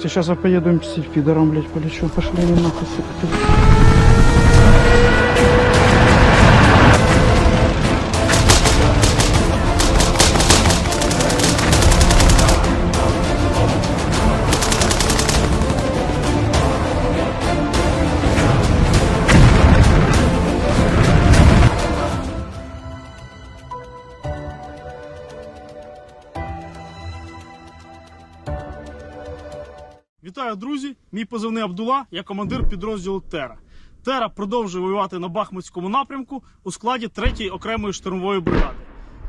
Сейчас я поеду мстить пидорам, блядь, полечу. Пошли они нахуй. Вітаю, друзі! Мій позивний Абдула, я командир підрозділу Тера. Тера продовжує воювати на Бахмутському напрямку у складі 3-ї окремої штурмової бригади.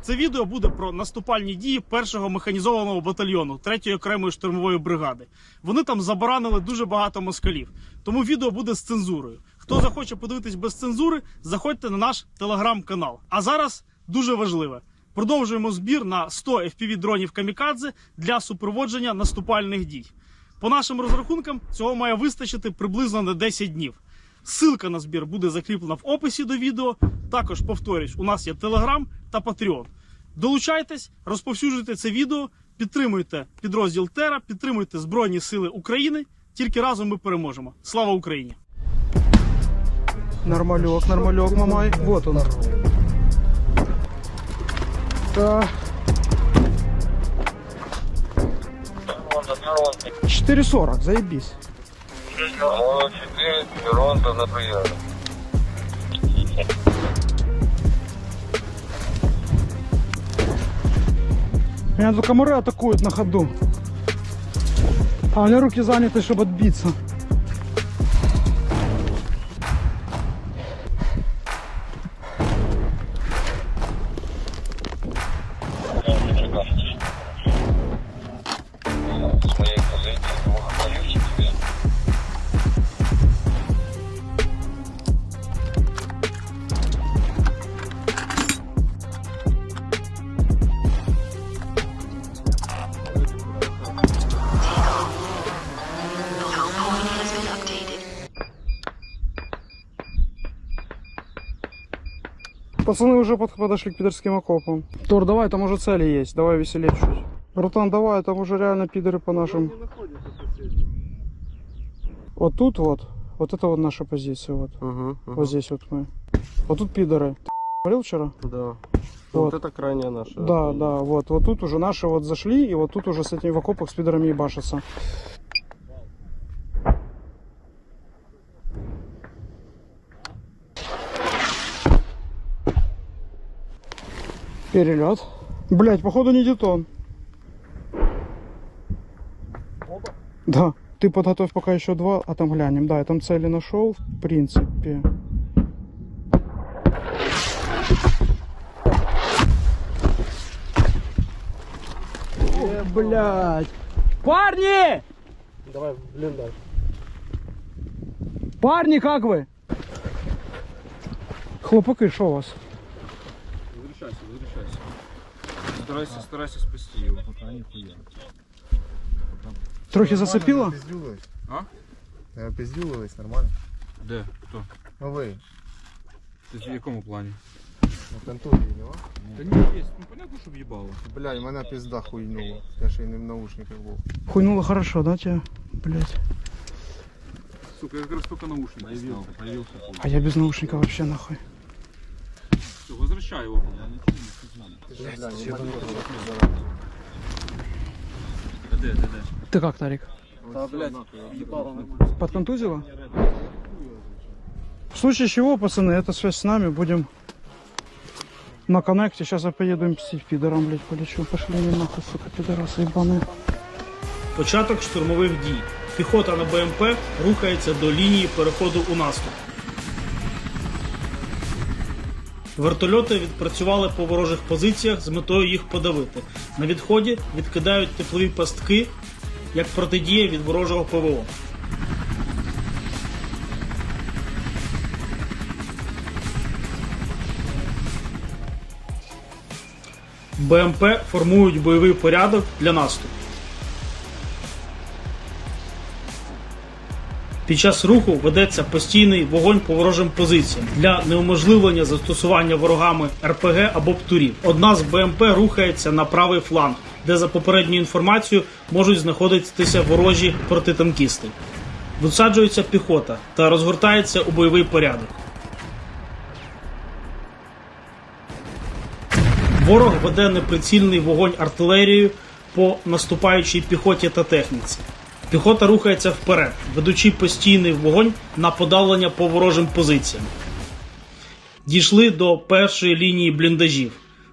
Це відео буде про наступальні дії першого механізованого батальйону 3-ї окремої штурмової бригади. Вони там забаранили дуже багато москалів, тому відео буде з цензурою. Хто захоче подивитись без цензури, заходьте на наш телеграм-канал. А зараз дуже важливе. Продовжуємо збір на 100 fpv дронів камікадзе для супроводження наступальних дій. По нашим розрахункам, цього має вистачити приблизно на 10 днів. Ссылка на збір буде закріплена в описі до відео. Також повторюсь, у нас є Telegram та Patreon. Долучайтесь, розповсюджуйте це відео, підтримуйте підрозділ Тера, підтримуйте Збройні Сили України. Тільки разом ми переможемо. Слава Україні! Нормалек, нормалек, мамай. Вот он. Да. 4.40, заебись. Молодо 4, Миронта на приеме. Меня тут комары атакуют на ходу. А у меня руки заняты, чтобы отбиться. Пацаны уже под- подошли к пидорским окопам. Тор, давай, там уже цели есть. Давай веселее чуть. Братан, давай, там уже реально пидоры по нашим. Вот тут вот. Вот это вот наша позиция. Вот. Вот здесь вот мы. Вот тут пидоры. Ты говорил вчера? Да. Вот. Вот. это крайняя наша. Да, да, вот. Вот тут уже наши вот зашли, и вот тут уже с этими в окопах с пидорами ебашатся. Перелет. Блять, походу не детон. Да. Ты подготовь пока еще два, а там глянем. Да, я там цели нашел, в принципе. Блять. Парни! Давай, блин, да. Парни, как вы? Хлопаки, що у вас? Старайся, старайся спасти его. Пока нихуя. Трохи зацепило? Пиздюлилась. А? Я пиздюлилась, нормально. Де? Хто? Ну ви, Ти в якому плані? на контузії, нема? Та ні, є. Ну понятно, що в'їбало. Блядь, мене пизда хуйнула. Я ще й не в наушниках був. Хуйнуло хорошо, да, тебе? Блять. Сука, я якраз тільки наушник Появился, появился. А я без наушника вообще нахуй. Все, возвращай его. Ты как, Тарик? Та, блядь, їбало. Подконтузило? В случае чего, пацаны, это связь с нами. Будем на коннекте. Сейчас я поеду мстить пидорам, блять, полечу. Пошли они нахуй, сука, пидорасы ебаные. Початок штурмових дій. Піхота на БМП рухається до лінії переходу у наступ. Вертольоти відпрацювали по ворожих позиціях з метою їх подавити. На відході відкидають теплові пастки як протидія від ворожого ПВО. БМП формують бойовий порядок для наступу. Під час руху ведеться постійний вогонь по ворожим позиціям для неуможливлення застосування ворогами РПГ або птурів. Одна з БМП рухається на правий фланг, де за попередньою інформацією можуть знаходитися ворожі протитанкісти. Висаджується піхота та розгортається у бойовий порядок. Ворог веде неприцільний вогонь артилерією по наступаючій піхоті та техніці. Піхота рухається вперед, ведучи постійний вогонь на подавлення по ворожим позиціям. Дійшли до першої лінії бліндажів.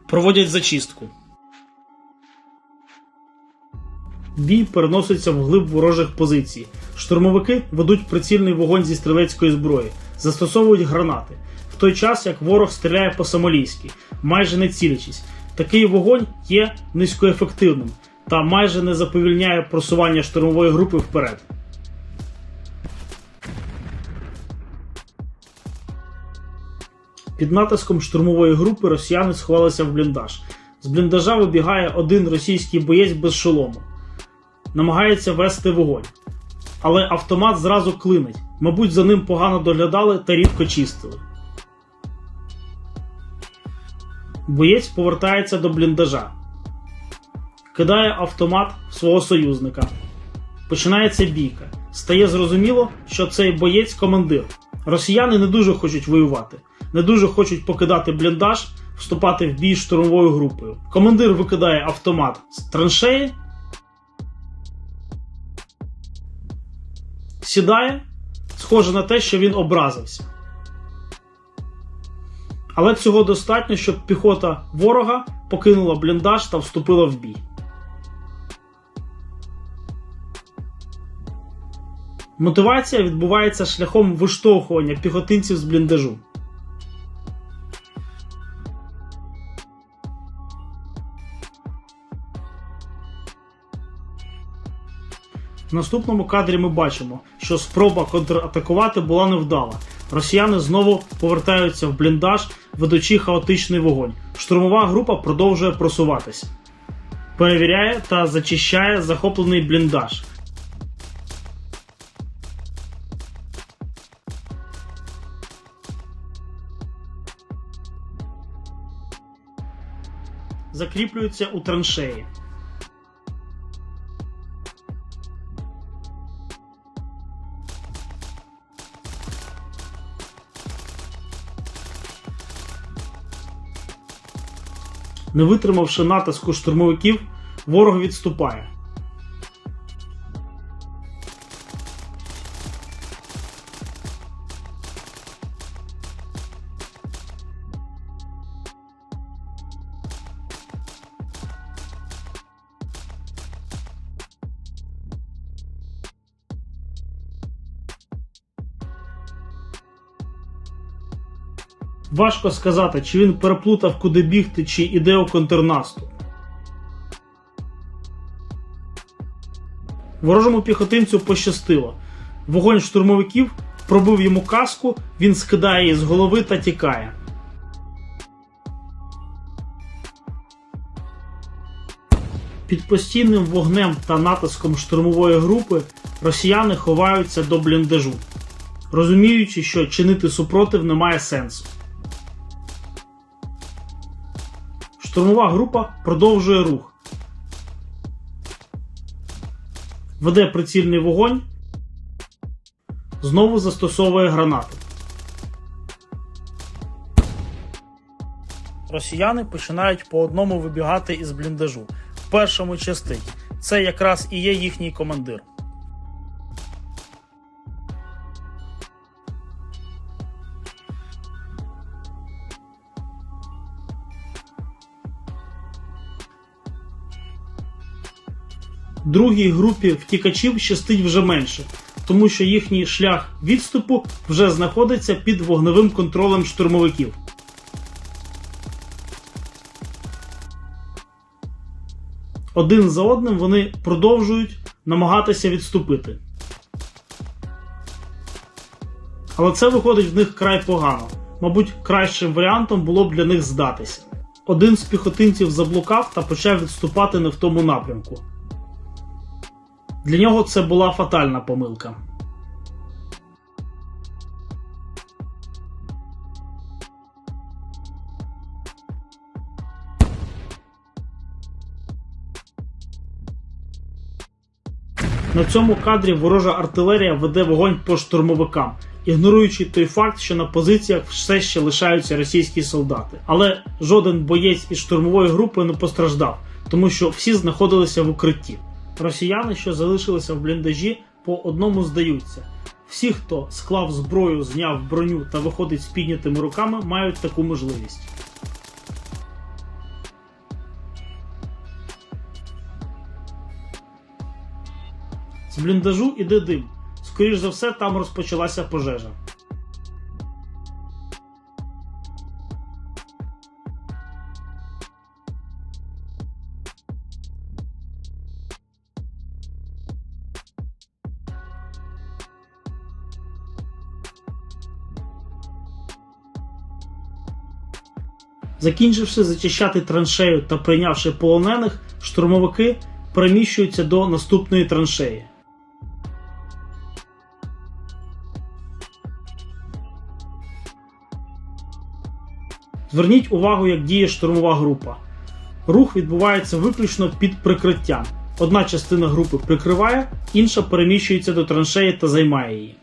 Проводять зачистку. Бій переноситься вглиб ворожих позицій. Штурмовики ведуть прицільний вогонь зі стрілецької зброї, застосовують гранати. В той час як ворог стріляє по самолійськи, майже не цілячись. Такий вогонь є низькоефективним та майже не заповільняє просування штурмової групи вперед. Під натиском штурмової групи росіяни сховалися в бліндаж. З бліндажа вибігає один російський боєць без шолому. Намагається вести вогонь. Але автомат зразу клинить. Мабуть, за ним погано доглядали та рідко чистили. Боєць повертається до бліндажа. Кидає автомат в свого союзника. Починається бійка. Стає зрозуміло, що цей боєць командир. Росіяни не дуже хочуть воювати, не дуже хочуть покидати бліндаж, вступати в бій штурмовою групою. Командир викидає автомат з траншеї, сідає, схоже на те, що він образився. Але цього достатньо, щоб піхота ворога покинула бліндаж та вступила в бій. Мотивація відбувається шляхом виштовхування піхотинців з бліндажу. В наступному кадрі ми бачимо, що спроба контратакувати була невдала. Росіяни знову повертаються в бліндаж, ведучи хаотичний вогонь. Штурмова група продовжує просуватися. Перевіряє та зачищає захоплений бліндаж. Закріплюється у траншеї. Не витримавши натиску штурмовиків, ворог відступає. Важко сказати, чи він переплутав, куди бігти, чи іде у контрнаступ. Ворожому піхотинцю пощастило. Вогонь штурмовиків пробив йому каску, він скидає її з голови та тікає. Під постійним вогнем та натиском штурмової групи росіяни ховаються до бліндажу, розуміючи, що чинити супротив немає сенсу. Штурмова група продовжує рух. Веде прицільний вогонь. Знову застосовує гранати. Росіяни починають по одному вибігати із бліндажу. В першому частині. Це якраз і є їхній командир. Другій групі втікачів щастить вже менше, тому що їхній шлях відступу вже знаходиться під вогневим контролем штурмовиків. Один за одним вони продовжують намагатися відступити. Але це виходить в них край погано. Мабуть, кращим варіантом було б для них здатися. Один з піхотинців заблукав та почав відступати не в тому напрямку. Для нього це була фатальна помилка. На цьому кадрі ворожа артилерія веде вогонь по штурмовикам, ігноруючи той факт, що на позиціях все ще лишаються російські солдати. Але жоден боєць із штурмової групи не постраждав, тому що всі знаходилися в укритті. Росіяни, що залишилися в бліндажі, по одному здаються. Всі, хто склав зброю, зняв броню та виходить з піднятими руками, мають таку можливість. З бліндажу іде дим. Скоріш за все, там розпочалася пожежа. Закінчивши зачищати траншею та прийнявши полонених, штурмовики переміщуються до наступної траншеї. Зверніть увагу, як діє штурмова група. Рух відбувається виключно під прикриттям. Одна частина групи прикриває, інша переміщується до траншеї та займає її.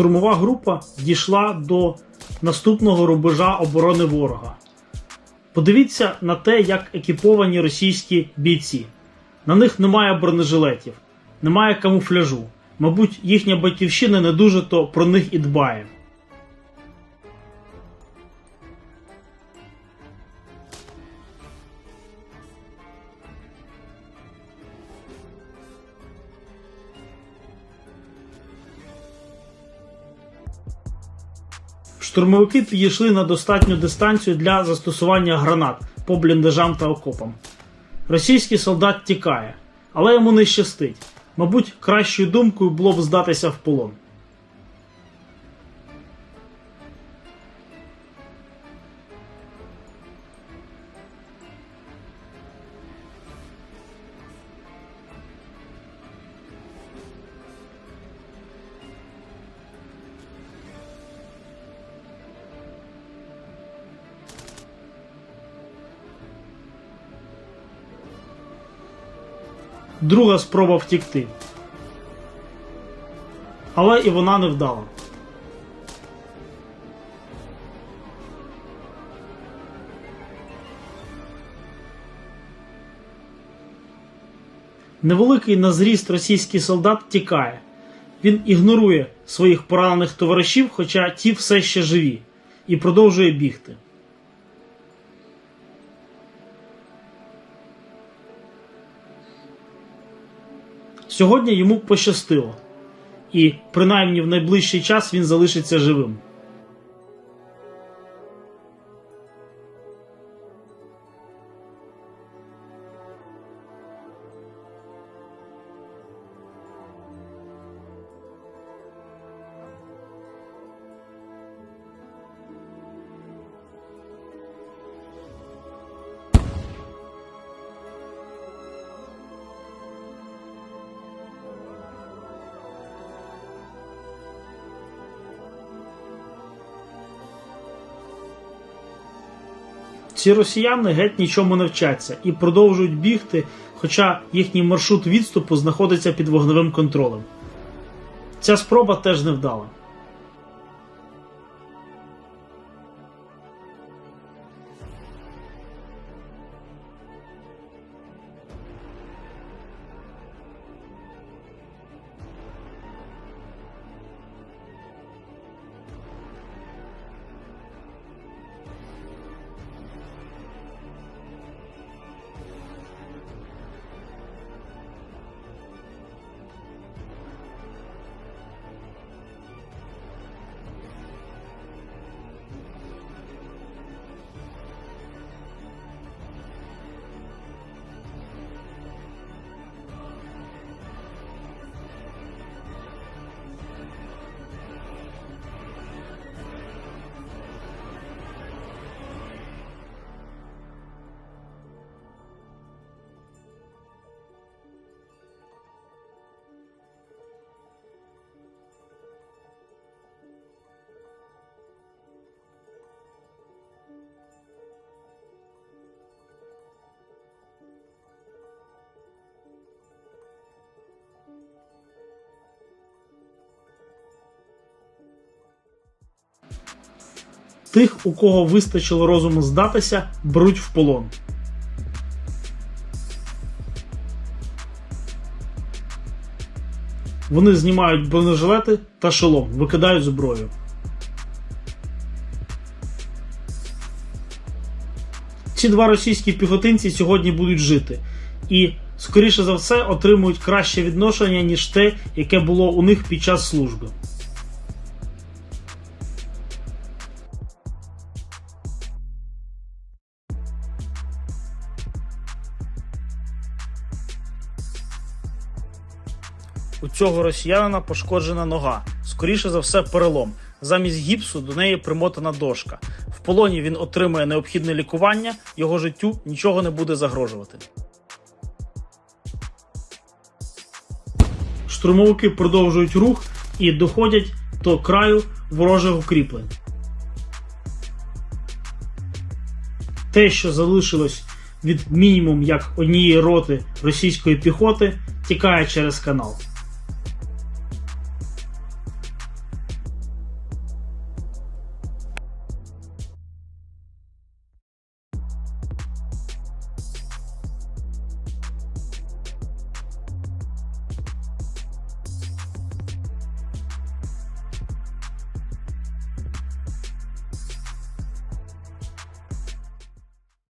Штурмова група дійшла до наступного рубежа оборони ворога. Подивіться на те, як екіповані російські бійці. На них немає бронежилетів, немає камуфляжу. Мабуть, їхня батьківщина не дуже то про них і дбає. Штурмовики підійшли на достатню дистанцію для застосування гранат по бліндажам та окопам. Російський солдат тікає, але йому не щастить. Мабуть, кращою думкою було б здатися в полон. Друга спроба втікти. Але і вона не вдала. Невеликий на зріст російський солдат тікає. Він ігнорує своїх поранених товаришів, хоча ті все ще живі, і продовжує бігти. Сьогодні йому пощастило, і принаймні в найближчий час він залишиться живим. Ці росіяни геть нічому не вчаться і продовжують бігти, хоча їхній маршрут відступу знаходиться під вогневим контролем. Ця спроба теж не вдала. Тих, у кого вистачило розуму здатися, беруть в полон. Вони знімають бронежилети та шолом, викидають зброю. Ці два російські піхотинці сьогодні будуть жити і, скоріше за все, отримують краще відношення, ніж те, яке було у них під час служби. У цього росіянина пошкоджена нога, скоріше за все, перелом. Замість гіпсу до неї примотана дошка. В полоні він отримує необхідне лікування, його життю нічого не буде загрожувати. Штурмовики продовжують рух і доходять до краю ворожих укріплень. Те, що залишилось від мінімум як однієї роти російської піхоти, тікає через канал.